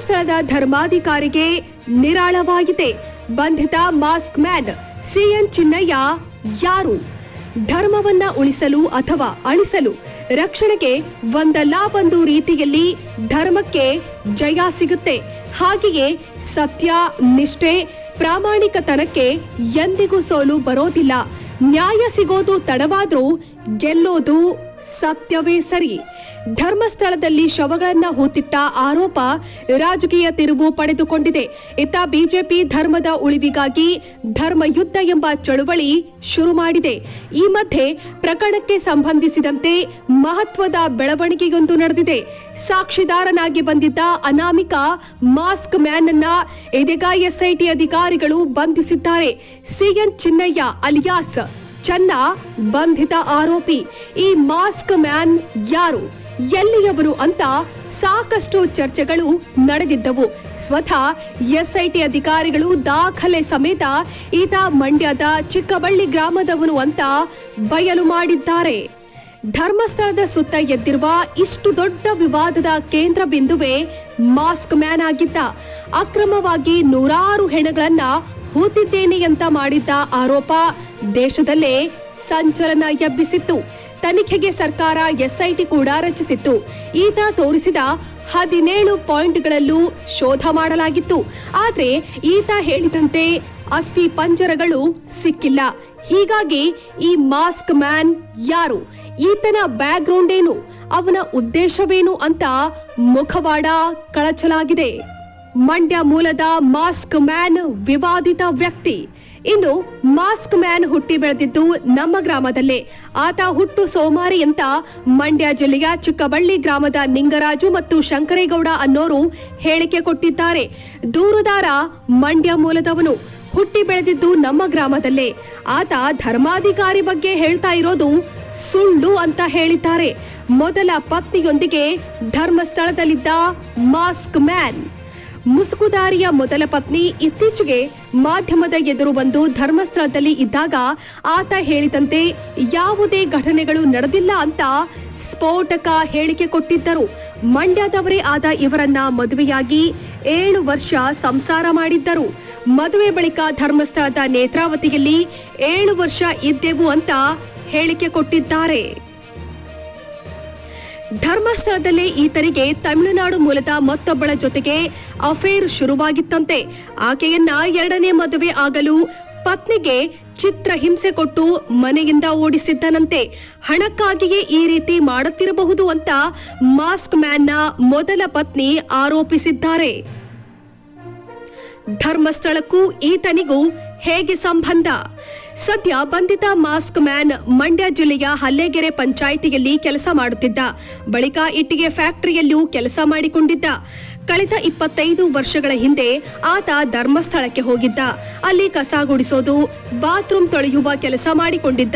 ಧರ್ಮಸ್ಥಳದ ಧರ್ಮಾಧಿಕಾರಿಗೆ ನಿರಾಳವಾಗಿದೆ. ಬಂಧಿತ mask man CN Chinnaiah ಯಾರು? ಧರ್ಮವನ್ನ ಉಳಿಸಲು ಅಥವಾ ಅಳಿಸಲು ರಕ್ಷಣೆಗೆ ಒಂದಲ್ಲ ಒಂದು ರೀತಿಯಲ್ಲಿ ಧರ್ಮಕ್ಕೆ ಜಯ ಸಿಗುತ್ತೆ. ಹಾಗೆಯೇ ಸತ್ಯ, ನಿಷ್ಠೆ, ಪ್ರಾಮಾಣಿಕತನಕ್ಕೆ ಎಂದಿಗೂ ಸೋಲು ಬರೋದಿಲ್ಲ. ನ್ಯಾಯ ಸಿಗೋದು ತಡವಾದ್ರೂ ಗೆಲ್ಲೋದು ಸತ್ಯವೇ ಸರಿ. ಧರ್ಮಸ್ಥಳದಲ್ಲಿ ಶವಗಳನ್ನ ಹೂತಿಟ್ಟ ಆರೋಪ ರಾಜಕೀಯ ತಿರುವು ಪಡೆದುಕೊಂಡಿದೆ. ಇತ್ತ ಬಿಜೆಪಿ ಧರ್ಮದ ಉಳಿವಿಗಾಗಿ ಧರ್ಮ ಯುದ್ಧ ಎಂಬ ಚಳುವಳಿ ಶುರು ಮಾಡಿದೆ. ಈ ಮಧ್ಯೆ ಪ್ರಕರಣಕ್ಕೆ ಸಂಬಂಧಿಸಿದಂತೆ ಮಹತ್ವದ ಬೆಳವಣಿಗೆಯೊಂದು ನಡೆದಿದೆ. ಸಾಕ್ಷಿದಾರನಾಗಿ ಬಂದಿದ್ದ ಅನಾಮಿಕ ಮಾಸ್ಕ್ ಮ್ಯಾನ್ ಅನ್ನ ಇದೀಗ ಎಸ್ಐಟಿ ಅಧಿಕಾರಿಗಳು ಬಂಧಿಸಿದ್ದಾರೆ. ಸಿಎನ್ ಚಿನ್ನಯ್ಯ ಅಲಿಯಾಸ್ ಚನ್ನ ಬಂಧಿತ ಆರೋಪಿ. ಈ ಮಾಸ್ಕ್ ಮ್ಯಾನ್ ಯಾರು? ಎಲ್ಲಿಯವರು ಅಂತ ಸಾಕಷ್ಟು ಚರ್ಚೆಗಳು ನಡೆದಿದ್ದವು. ಸ್ವತಃ ಎಸ್ಐಟಿ ಅಧಿಕಾರಿಗಳು ದಾಖಲೆ ಸಮೇತ ಈತ ಮಂಡ್ಯದ ಚಿಕ್ಕಬಳ್ಳಿ ಗ್ರಾಮದವನು ಅಂತ ಬಯಲು ಮಾಡಿದ್ದಾರೆ. ಧರ್ಮಸ್ಥಳದ ಸುತ್ತ ಎದ್ದಿರುವ ಇಷ್ಟು ದೊಡ್ಡ ವಿವಾದದ ಕೇಂದ್ರ ಬಿಂದುವೆ ಮಾಸ್ಕ್ ಮ್ಯಾನ್ ಆಗಿದ್ದ. ಅಕ್ರಮವಾಗಿ ನೂರಾರು ಹೆಣಗಳನ್ನ ಹೂತಿದ್ದೇನೆ ಅಂತ ಮಾಡಿದ್ದ ಆರೋಪ ದೇಶದಲ್ಲೇ ಸಂಚಲನ ಎಬ್ಬಿಸಿತ್ತು. ತನಿಖೆಗೆ ಸರ್ಕಾರ ಎಸ್ಐಟಿ ಕೂಡ ರಚಿಸಿತ್ತು. ಈತ ತೋರಿಸಿದ ಹದಿನೇಳು ಪಾಯಿಂಟ್ಗಳಲ್ಲೂ ಶೋಧ ಮಾಡಲಾಗಿತ್ತು. ಆದರೆ ಈತ ಹೇಳಿದಂತೆ ಅಸ್ಥಿ ಪಂಜರಗಳು ಸಿಕ್ಕಿಲ್ಲ. ಹೀಗಾಗಿ ಈ ಮಾಸ್ಕ್ ಮ್ಯಾನ್ ಯಾರು? ಈತನ ಬ್ಯಾಕ್ಗ್ರೌಂಡ್ ಏನು? ಅವನ ಉದ್ದೇಶವೇನು ಅಂತ ಮುಖವಾಡ ಕಳಚಲಾಗಿದೆ. ಮಂಡ್ಯ ಮೂಲದ ಮಾಸ್ಕ್ ಮ್ಯಾನ್ ವಿವಾದಿತ ವ್ಯಕ್ತಿ. ಇನ್ನು ಮಾಸ್ಕ್ ಮ್ಯಾನ್ ಹುಟ್ಟಿ ಬೆಳೆದಿದ್ದು ನಮ್ಮ ಗ್ರಾಮದಲ್ಲೇ. ಆತ ಹುಟ್ಟು ಸೋಮಾರಿ ಅಂತ ಮಂಡ್ಯ ಜಿಲ್ಲೆಯ ಚಿಕ್ಕಬಳ್ಳಿ ಗ್ರಾಮದ ನಿಂಗರಾಜು ಮತ್ತು ಶಂಕರೇಗೌಡ ಅನ್ನೋರು ಹೇಳಿಕೆ ಕೊಟ್ಟಿದ್ದಾರೆ. ದೂರುದಾರ ಮಂಡ್ಯ ಮೂಲದವನು ಹುಟ್ಟಿ ಬೆಳೆದಿದ್ದು ನಮ್ಮ ಗ್ರಾಮದಲ್ಲೇ. ಆತ ಧರ್ಮಾಧಿಕಾರಿ ಬಗ್ಗೆ ಹೇಳ್ತಾ ಇರೋದು ಸುಳ್ಳು ಅಂತ ಹೇಳಿದ್ದಾರೆ. ಮೊದಲ ಪತ್ನಿಯೊಂದಿಗೆ ಧರ್ಮಸ್ಥಳದಲ್ಲಿದ್ದ ಮಾಸ್ಕ್ ಮ್ಯಾನ್. ಮುಸುಕುದಾರಿಯ ಮೊದಲ ಪತ್ನಿ ಇತ್ತೀಚೆಗೆ ಮಾಧ್ಯಮದ ಎದುರು ಬಂದು ಧರ್ಮಸ್ಥಳದಲ್ಲಿ ಇದ್ದಾಗ ಆತ ಹೇಳಿದಂತೆ ಯಾವುದೇ ಘಟನೆಗಳು ನಡೆದಿಲ್ಲ ಅಂತ ಸ್ಫೋಟಕ ಹೇಳಿಕೆ ಕೊಟ್ಟಿದ್ದರು. ಮಂಡ್ಯದವರೇ ಆದ ಇವರನ್ನ ಮದುವೆಯಾಗಿ ಏಳು ವರ್ಷ ಸಂಸಾರ ಮಾಡಿದ್ದರು. ಮದುವೆ ಬಳಿಕ ಧರ್ಮಸ್ಥಳದ ನೇತ್ರಾವತಿಯಲ್ಲಿ ಏಳು ವರ್ಷ ಇದ್ದೆವು ಅಂತ ಹೇಳಿಕೆ ಕೊಟ್ಟಿದ್ದಾರೆ. ಧರ್ಮಸ್ಥಳದಲ್ಲೇ ಈತನಿಗೆ ತಮಿಳುನಾಡು ಮೂಲದ ಮತ್ತೊಬ್ಬಳ ಜೊತೆಗೆ ಅಫೇರ್ ಶುರುವಾಗಿತ್ತಂತೆ. ಆಕೆಯನ್ನ ಎರಡನೇ ಮದುವೆ ಆಗಲು ಪತ್ನಿಗೆ ಚಿತ್ರ ಹಿಂಸೆ ಕೊಟ್ಟು ಮನೆಯಿಂದ ಓಡಿಸಿದ್ದನಂತೆ. ಹಣಕ್ಕಾಗಿಯೇ ಈ ರೀತಿ ಮಾಡುತ್ತಿರಬಹುದು ಅಂತ ಮಾಸ್ಕ್ ಮ್ಯಾನ್ನ ಮೊದಲ ಪತ್ನಿ ಆರೋಪಿಸಿದ್ದಾರೆ. ಧರ್ಮಸ್ಥಳಕ್ಕೂ ಈತನಿಗೂ ಹೇಗೆ ಸಂಬಂಧ? ಸದ್ಯ ಬಂಧಿತ ಮಾಸ್ಕ್ ಮ್ಯಾನ್ ಮಂಡ್ಯ ಜಿಲ್ಲೆಯ ಹಲ್ಲೆಗೆರೆ ಪಂಚಾಯಿತಿಯಲ್ಲಿ ಕೆಲಸ ಮಾಡುತ್ತಿದ್ದ. ಬಳಿಕ ಇಟ್ಟಿಗೆ ಫ್ಯಾಕ್ಟರಿಯಲ್ಲೂ ಕೆಲಸ ಮಾಡಿಕೊಂಡಿದ್ದ. ಕಳೆದ ಇಪ್ಪತ್ತೈದು ವರ್ಷಗಳ ಹಿಂದೆ ಆತ ಧರ್ಮಸ್ಥಳಕ್ಕೆ ಹೋಗಿದ್ದ. ಅಲ್ಲಿ ಕಸ ಗುಡಿಸೋದು, ಬಾತ್ರೂಮ್ ತೊಳೆಯುವ ಕೆಲಸ ಮಾಡಿಕೊಂಡಿದ್ದ.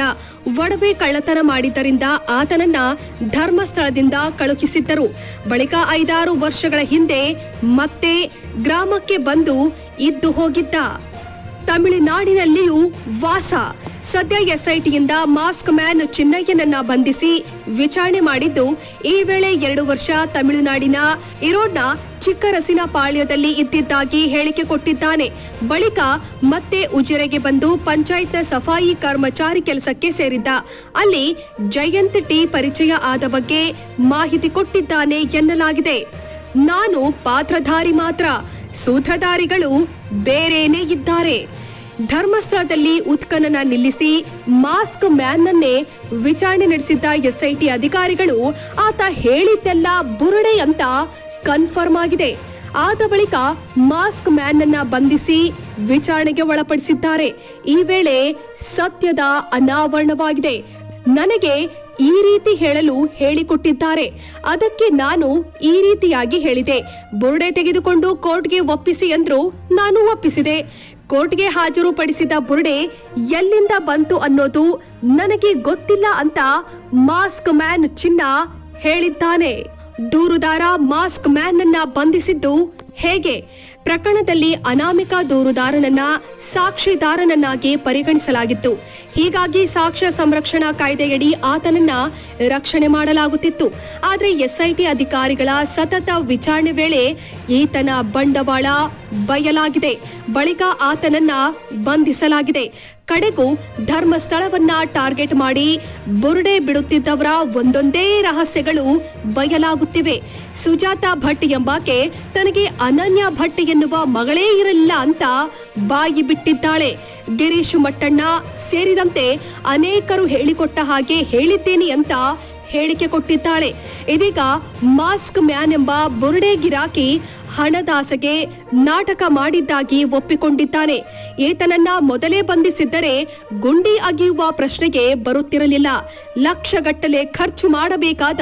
ಒಡವೆ ಕಳ್ಳತನ ಮಾಡಿದ್ದರಿಂದ ಆತನನ್ನ ಧರ್ಮಸ್ಥಳದಿಂದ ಕಳುಹಿಸಿದ್ದರು. ಬಳಿಕ ಐದಾರು ವರ್ಷಗಳ ಹಿಂದೆ ಮತ್ತೆ ಗ್ರಾಮಕ್ಕೆ ಬಂದು ಇದ್ದು ಹೋಗಿದ್ದ. ತಮಿಳುನಾಡಿನಲ್ಲಿಯೂ ವಾಸ. ಸದ್ಯ ಎಸ್ಐಟಿಯಿಂದ ಮಾಸ್ಕ್ ಮ್ಯಾನ್ ಚಿನ್ನಯ್ಯನನ್ನ ಬಂಧಿಸಿ ವಿಚಾರಣೆ ಮಾಡಿದ್ದು, ಈ ವೇಳೆ ಎರಡು ವರ್ಷ ತಮಿಳುನಾಡಿನ ಇರೋಡ್ನ ಚಿಕ್ಕರಸಿನ ಪಾಳ್ಯದಲ್ಲಿ ಇದ್ದಿದ್ದಾಗಿ ಹೇಳಿಕೆ ಕೊಟ್ಟಿದ್ದಾನೆ. ಬಳಿಕ ಮತ್ತೆ ಉಜಿರೆಗೆ ಬಂದು ಪಂಚಾಯತ್ನ ಸಫಾಯಿ ಕರ್ಮಚಾರಿ ಕೆಲಸಕ್ಕೆ ಸೇರಿದ್ದ. ಅಲ್ಲಿ ಜಯಂತ್ ಟಿ ಪರಿಚಯ ಆದ ಬಗ್ಗೆ ಮಾಹಿತಿ ಕೊಟ್ಟಿದ್ದಾನೆ ಎನ್ನಲಾಗಿದೆ. ನಾನು ಪಾತ್ರಧಾರಿ ಮಾತ್ರ. ಸೂತ್ರಧಾರಿಗಳು ಬೇರೇನೇ ಇದ್ದಾರೆ. ಧರ್ಮಸ್ಥಳದಲ್ಲಿ ಉತ್ಖನನ ನಿಲ್ಲಿಸಿ ಮಾಸ್ಕ್ ಮ್ಯಾನ್ನನ್ನೇ ವಿಚಾರಣೆ ನಡೆಸಿದ್ದ ಎಸ್ಐಟಿ ಅಧಿಕಾರಿಗಳು ಆತ ಹೇಳಿದ್ದೆಲ್ಲ ಬುರುಡೆ ಅಂತ ಕನ್ಫರ್ಮ್ ಆಗಿದೆ. ಆದ ಬಳಿಕ ಮಾಸ್ಕ್ ಮ್ಯಾನ್ ಅನ್ನ ಬಂಧಿಸಿ ವಿಚಾರಣೆಗೆ ಒಳಪಡಿಸಿದ್ದಾರೆ. ಈ ವೇಳೆ ಸತ್ಯದ ಅನಾವರಣವಾಗಿದೆ. ನನಗೆ ಈ ರೀತಿ ಹೇಳಲು ಹೇಳಿಕೊಟ್ಟಿದ್ದಾರೆ. ಅದಕ್ಕೆ ನಾನು ಈ ರೀತಿಯಾಗಿ ಹೇಳಿದೆ. ಬುರುಡೆ ತೆಗೆದುಕೊಂಡು ಕೋರ್ಟ್ಗೆ ಒಪ್ಪಿಸಿ ಅಂದ್ರು ನಾನು ಒಪ್ಪಿಸಿದೆ. ಕೋರ್ಟ್ಗೆ ಹಾಜರುಪಡಿಸಿದ ಬುರುಡೆ ಎಲ್ಲಿಂದ ಬಂತು ಅನ್ನೋದು ನನಗೆ ಗೊತ್ತಿಲ್ಲ ಅಂತ ಮಾಸ್ಕ್ ಮ್ಯಾನ್ ಚಿನ್ನ ಹೇಳಿದ್ದಾನೆ. ದೂರುದಾರ ಮಾಸ್ಕ್ ಮ್ಯಾನ್ ಅನ್ನ ಬಂಧಿಸಿದ್ದು ಹೇಗೆ? ಪ್ರಕರಣದಲ್ಲಿ ಅನಾಮಿಕ ದೂರುದಾರನನ್ನ ಸಾಕ್ಷಿದಾರನನ್ನಾಗಿ ಪರಿಗಣಿಸಲಾಗಿತ್ತು. ಹೀಗಾಗಿ ಸಾಕ್ಷ್ಯ ಸಂರಕ್ಷಣಾ ಕಾಯ್ದೆಯಡಿ ಆತನನ್ನ ರಕ್ಷಣೆ ಮಾಡಲಾಗುತ್ತಿತ್ತು. ಆದರೆ ಎಸ್ಐಟಿ ಅಧಿಕಾರಿಗಳ ಸತತ ವಿಚಾರಣೆ ವೇಳೆ ಈತನ ಬಂಡವಾಳ ಬಯಲಾಗಿದೆ. ಬಳಿಕ ಆತನನ್ನ ಬಂಧಿಸಲಾಗಿದೆ. ಕಡೆಗೂ ಧರ್ಮಸ್ಥಳವನ್ನ ಟಾರ್ಗೆಟ್ ಮಾಡಿ ಬುರುಡೆ ಬಿಡುತ್ತಿದ್ದವರ ಒಂದೊಂದೇ ರಹಸ್ಯಗಳು ಬಯಲಾಗುತ್ತಿವೆ. ಸುಜಾತ ಭಟ್ ಎಂಬಾಕೆ ತನಗೆ ಅನನ್ಯ ಭಟ್ ಎನ್ನುವ ಮಗಳೇ ಇರಲಿಲ್ಲ ಅಂತ ಬಾಯಿ ಬಿಟ್ಟಿದ್ದಾಳೆ. ಗಿರೀಶ್ ಮಟ್ಟಣ್ಣ ಸೇರಿದಂತೆ ಅನೇಕರು ಹೇಳಿಕೊಟ್ಟ ಹಾಗೆ ಹೇಳಿದ್ದೇನೆ ಅಂತ ಹೇಳಿಕೆ ಕೊಟ್ಟಿದ್ದಾಳೆ. ಇದೀಗ ಮಾಸ್ಕ್ ಮ್ಯಾನ್ ಎಂಬ ಬುರುಡೆ ಗಿರಾಕಿ ಹಣದಾಸೆಗೆ ನಾಟಕ ಮಾಡಿದ್ದಾಗಿ ಒಪ್ಪಿಕೊಂಡಿದ್ದಾನೆ. ಏತನನ್ನ ಮೊದಲೇ ಬಂಧಿಸಿದ್ದರೆ ಗುಂಡಿ ಅಗಿಯುವ ಪ್ರಶ್ನೆಗೆ ಬರುತ್ತಿರಲಿಲ್ಲ. ಲಕ್ಷಗಟ್ಟಲೆ ಖರ್ಚು ಮಾಡಬೇಕಾದ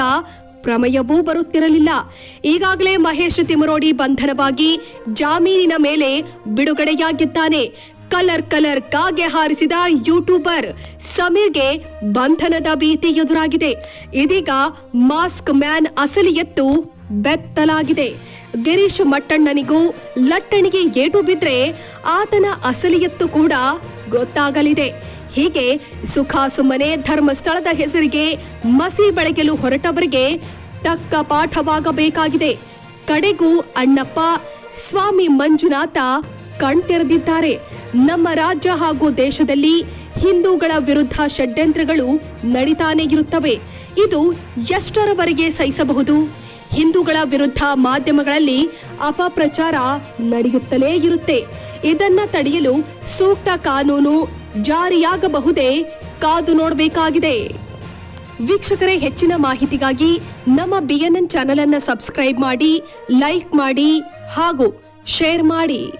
ಪ್ರಮೇಯವೂ ಬರುತ್ತಿರಲಿಲ್ಲ. ಈಗಾಗಲೇ ಮಹೇಶ್ ತಿಮರೋಡಿ ಬಂಧನವಾಗಿ ಜಾಮೀನಿನ ಮೇಲೆ ಬಿಡುಗಡೆಯಾಗಿದ್ದಾನೆ. ಕಲರ್ ಕಲರ್ ಕಾಗೆ ಹಾರಿಸಿದ ಯೂಟ್ಯೂಬರ್ ಸಮೀರ್ಗೆ ಬಂಧನದ ಭೀತಿ ಎದುರಾಗಿದೆ. ಇದೀಗ ಮಾಸ್ಕ್ ಮ್ಯಾನ್ ಅಸಲಿ ಎತ್ತು ಬೆತ್ತಲಾಗಿದೆ. ಗಿರೀಶ್ ಮಟ್ಟಣ್ಣನಿಗೂ ಲಟ್ಟಣಿಗೆ ಏಟು ಬಿದ್ರೆ ಆತನ ಅಸಲಿಯತ್ತು ಕೂಡ ಗೊತ್ತಾಗಲಿದೆ. ಹೀಗೆ ಸುಖ ಸುಮ್ಮನೆ ಧರ್ಮಸ್ಥಳದ ಹೆಸರಿಗೆ ಮಸಿ ಬೆಳಗಲು ಹೊರಟವರಿಗೆ ತಕ್ಕ ಪಾಠವಾಗಬೇಕಾಗಿದೆ. ಕಡೆಗೂ ಅಣ್ಣಪ್ಪ, ಸ್ವಾಮಿ ಮಂಜುನಾಥ ಕಣ್ತೆರೆದಿದ್ದಾರೆ. ನಮ್ಮ ರಾಜ್ಯ ಹಾಗೂ ದೇಶದಲ್ಲಿ ಹಿಂದೂಗಳ ವಿರುದ್ಧ ಷಡ್ಯಂತ್ರಗಳು ನಡೀತಾನೆ ಇರುತ್ತವೆ. ಇದು ಎಷ್ಟರವರೆಗೆ ಸಹಿಸಬಹುದು? ಹಿಂದೂಗಳ ವಿರುದ್ಧ ಮಾಧ್ಯಮಗಳಲ್ಲಿ ಅಪಪ್ರಚಾರ ನಡೆಯುತ್ತಲೇ ಇರುತ್ತೆ. ಇದನ್ನ ತಡೆಯಲು ಸೂಕ್ತ ಕಾನೂನು ಜಾರಿಯಾಗಬಹುದೇ? ಕಾದು ನೋಡಬೇಕಾಗಿದೆ. ವೀಕ್ಷಕರೇ, ಹೆಚ್ಚಿನ ಮಾಹಿತಿಗಾಗಿ ನಮ್ಮ ಬಿಎನ್ಎನ್ ಚಾನೆಲ್ ಅನ್ನು ಸಬ್ಸ್ಕ್ರೈಬ್ ಮಾಡಿ ಲೈಕ್ ಮಾಡಿ ಹಾಗೂ ಶೇರ್ ಮಾಡಿ.